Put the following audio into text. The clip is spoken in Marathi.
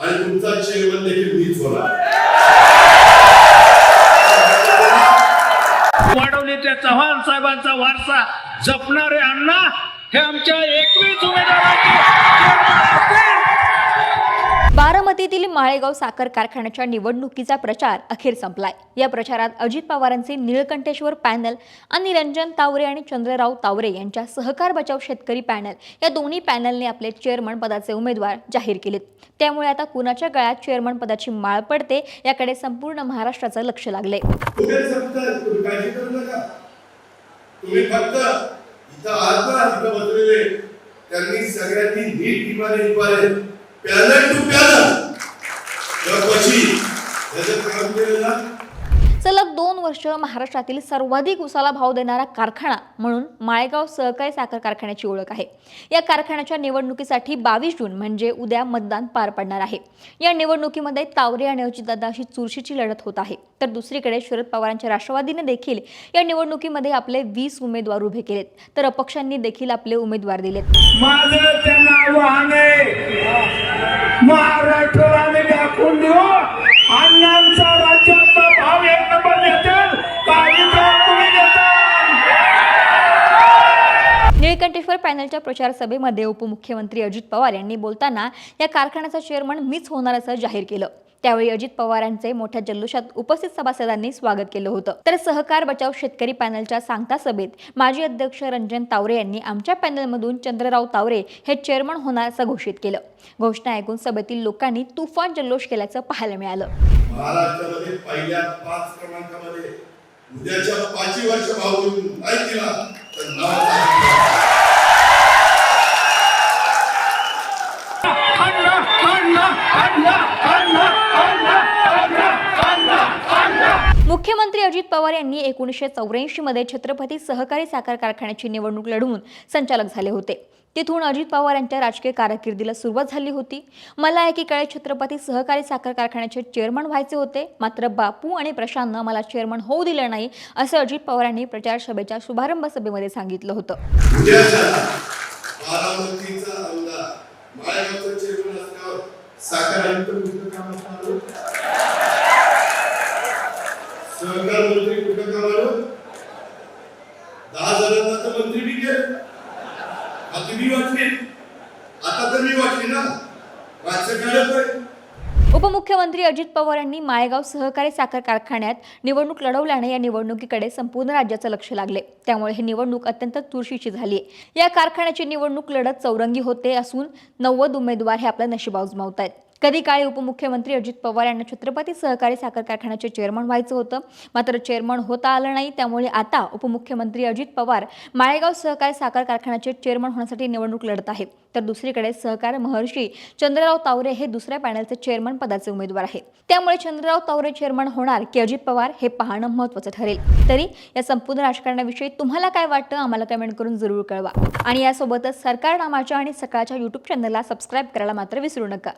आणि तुमचा चेअरमन देखील मीच होणार. वाढवले त्या चव्हाण साहेबांचा वारसा जपणारे अण्णा हे आमच्या एकवीस उमेदवारांचे बारामतीतील माळेगाव साखर कारखान्याच्या निवडणुकीचा प्रचार अखेर संपलाय. या प्रचारात अजित पवारांचे निळकंठेश्वर पॅनल आणि रंजन तावरे आणि चंद्रराव तावरे यांच्या सहकार बचाव शेतकरी पॅनल या दोन्ही पॅनलने आपले चेअरमन पदाचे उमेदवार जाहीर केलेत. त्यामुळे आता कुणाच्या गळ्यात चेअरमन पदाची माळ पडते याकडे संपूर्ण महाराष्ट्राचं लक्ष लागले त्यांनी सगळ्यांनी नीट पॅनल टू पॅनल कशी त्याचं काम केलं ना सलग दोन वर्ष महाराष्ट्रातील सर्वाधिक उसाला भाव देणारा कारखाना म्हणून माळेगाव सहकारी साखर कारखान्याची ओळख आहे. या कारखान्याच्या निवडणुकीसाठी बावीस जून म्हणजे उद्या मतदान पार पडणार आहे. या निवडणुकीमध्ये तावरे आणि अजितदादा अशी चुरशीची लढत होत आहे. तर दुसरीकडे शरद पवारांच्या राष्ट्रवादीने देखील या निवडणुकीमध्ये आपले वीस उमेदवार उभे केलेत. तर अपक्षांनी देखील आपले उमेदवार दिलेत. महाराष्ट्राला दाखवून देऊ. निळकंठेश्वर पॅनलच्या प्रचार सभेमध्ये उपमुख्यमंत्री अजित पवार यांनी बोलताना या कारखान्याचा चेअरमन मीच होणार असं जाहीर केलं. त्यावेळी अजित पवार यांचे मोठ्या जल्लोषात उपस्थित सभासदांनी स्वागत केलं होतं. तर सहकार बचाव शेतकरी पॅनलच्या सांगता सभेत माजी अध्यक्ष रंजन तावरे यांनी आमच्या पॅनलमधून चंद्रराव तावरे हे चेअरमन होणार असं घोषित केलं. घोषणा ऐकून सभेतील लोकांनी तुफान जल्लोष केल्याचं पाहायला मिळालं. महाराष्ट्रामध्ये पहिल्या पाच क्रमांकामध्ये उद्याच्या पाचवी वर्ष भाव नाही मुख्यमंत्री अजित पवार यांनी एकोणीसशे चौऱ्याऐंशी मध्ये छत्रपती सहकारी साखर कारखान्याची निवडणूक लढवून संचालक झाले होते. तिथून अजित पवार यांच्या राजकीय कारकिर्दीला सुरुवात झाली होती. मला एकीकडे छत्रपती सहकारी साखर कारखान्याचे चेअरमन व्हायचे होते. मात्र बापू आणि प्रशांतनं मला चेअरमन होऊ दिलं नाही असं अजित पवार यांनी प्रचार सभेच्या शुभारंभ सभेमध्ये सांगितलं होतं. साखर आयुक्त कुठं काम असणार हो? सहकार मंत्री कुठं काम हो? दहा जणांना तर मंत्री बी आता मी वाटली आता तर मी वाटली ना. राज्य आहे. उपमुख्यमंत्री अजित पवार यांनी माळेगाव सहकारी साखर कारखान्यात निवडणूक लढवल्याने या निवडणुकीकडे संपूर्ण राज्याचं लक्ष लागले. त्यामुळे ही निवडणूक अत्यंत तुळशीची झाली आहे या कारखान्याची निवडणूक लढत चौरंगी होते असून नव्वद उमेदवार हे आपलं नशीब आजमावत आहेत कधी काळी उपमुख्यमंत्री अजित पवार यांना छत्रपती सहकारी साखर कारखान्याचे चेअरमन व्हायचं होतं. मात्र चेअरमन होता आलं नाही. त्यामुळे आता उपमुख्यमंत्री अजित पवार माळेगाव सहकारी साखर कारखान्याचे चेअरमन होण्यासाठी निवडणूक लढत आहे. तर दुसरीकडे सहकार महर्षी चंद्रराव तावरे हे दुसऱ्या पॅनलचे चेअरमन पदाचे उमेदवार आहेत. त्यामुळे चंद्रराव तावरे चेअरमन होणार की अजित पवार हे पाहणं महत्त्वाचं ठरेल. तरी या संपूर्ण राजकारणाविषयी तुम्हाला काय वाटतं? आम्हाला कमेंट करून जरूर कळवा. आणि यासोबतच सरकार नामाच्या आणि सकाळच्या यूट्यूब चॅनलला सबस्क्राईब करायला मात्र विसरू नका.